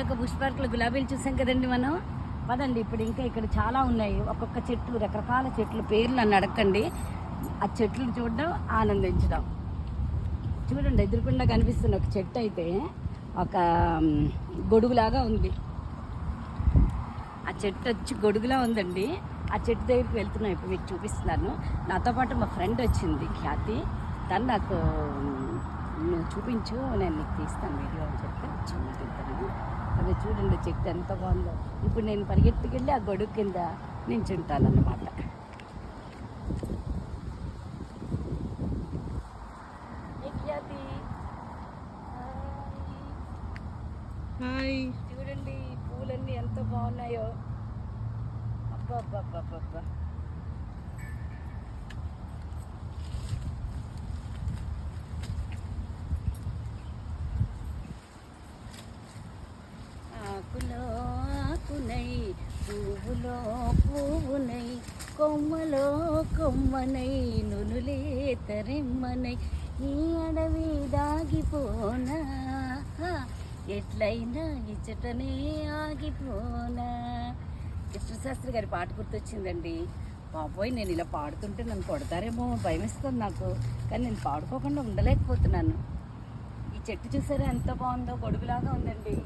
ఇందాక బుష్ పార్క్లో గులాబీలు చూసాం కదండి మనం? పదండి ఇప్పుడు ఇంకా ఇక్కడ చాలా ఉన్నాయి. ఒక్కొక్క చెట్లు రకరకాల చెట్లు పేర్లు నన్ను అడగండి. ఆ చెట్లు చూడడం ఆనందించడం. చూడండి ఎదురుకుండా కనిపిస్తున్న ఒక చెట్టు అయితే ఒక గొడుగులాగా ఉంది. ఆ చెట్టు వచ్చి గొడుగులా ఉందండి. ఆ చెట్టు దగ్గరికి వెళ్తున్నాను ఇప్పుడు మీకు చూపిస్తున్నాను. నాతో పాటు మా ఫ్రెండ్ వచ్చింది ఖ్యాతి. తను నాకు చూపించు నేను నీకు తీస్తాను వీడియో అని చెప్పి. చూడండి చెట్టు ఎంత బాగుందో. ఇప్పుడు నేను పరిగెత్తుకెళ్ళి ఆ గొడుగు కింద నించుంటాను అన్నమాట ఏ ఖ్యాతి హాయ్. చూడండి పూలన్నీ ఎంత బాగున్నాయో. అబ్బబ్బబ్బబ్బబ్బా. ఆకులో పువ్వులో పువ్వునై కొమ్మలో కొమ్మనై నునులే తరెమ్మనై ఈ అడవి దాగిపోనా? ఎట్లయినా ఇచ్చటనే ఆగిపోనా? కృష్ణశాస్త్రి గారి పాట గుర్తొచ్చిందండి. బాబోయ్ నేను ఇలా పాడుతుంటే నన్ను కొడతారేమో భయమేస్తుంది నాకు. కానీ నేను పాడుకోకుండా ఉండలేకపోతున్నాను. ఈ చెట్టు చూసారా ఎంత బాగుందో గొడుగులాగా ఉందండి.